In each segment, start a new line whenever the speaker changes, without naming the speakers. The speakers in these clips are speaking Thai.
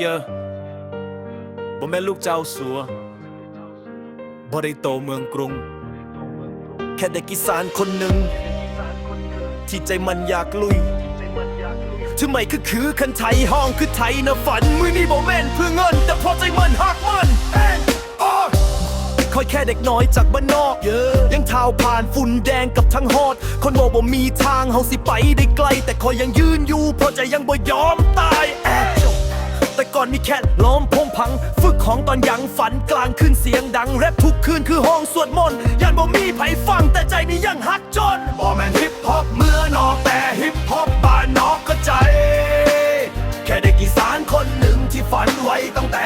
เยอะบ่แม่นลูกเจ้าสัวบ่ได้โตเมืองกรุง แค่เด็กอีสานคนหนึ่ง ที่ใจมันอยากลุยทำไมคือคือคันไทยห้องคือไทยนะฝัน มือนี้บ่แม่นเพื่อเงิน แต่เพราะใจมันหักมันคอยแค่เด็กน้อยจากบ้านนอก ยังเท้าผ่านฝุ่นแดงกับทั้งฮอด คนบอกบ่ามีทางเฮาสิไปได้ไกล แต่คอยยังยืนอยู่เพราะใจยังบ่ยอม ก่อนมีแค่ล้อมพงพัง ฝึกของตอนยังฝันกลางคืนเสียงดังแรปทุกคืนคือห้องสวดมนต์ยันบ่มีไผฟังแต่ใจนี้ยังฮักจนบ่แมนฮิปฮอปเมื่อนอกแต่ฮิปฮอปบ้านนอกก็ใจ แค่เด็กอีสานคนหนึ่งที่ฝันไว้ตั้งแต่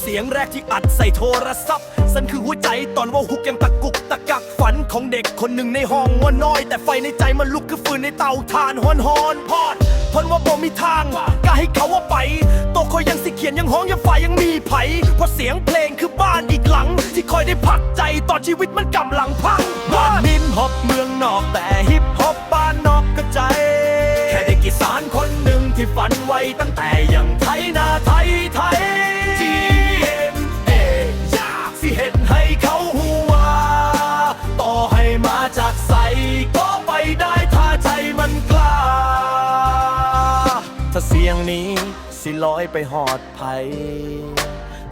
เสียงแรกที่อัดใส่โทรศัพท์สันคือหัวใจตอนว่าฮุกยังตะกุกตะกักฝันของเด็กคนหนึ่งในห้องว่าน้อย แต่ไฟในใจมันลุกคือฟืนในเตาถ่านฮอนฮอนพอดทนว่าบ่มีทางกล้าให้เขาว่าไปโตคอยยังสิเขียนยังห้องยังฝ่ายยังมีไผเพราะเสียงเพลงคือบ้านอีกหลัง ที่คอยได้พักใจตอนชีวิตมันกำลังพังบ้านนินฮอปเมืองนอกแต่ฮิปฮอปบ้านนอกก็ใจ แค่เด็กอีสานคนหนึ่งที่ฝันไว้ตั้งแต่ยังาเสียงนี้ สิลอยไปหอดไผ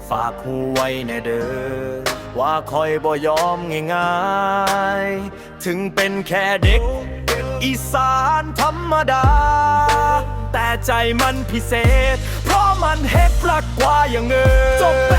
ฝากหูไว้ในเด้อว่าคอยบ่ยอมง่ายๆ ถึงเป็นแค่เด็ก อีสานธรรมดา แต่ใจมันพิเศษ เพราะมันเฮ็ดรักกว่าอย่างเงิน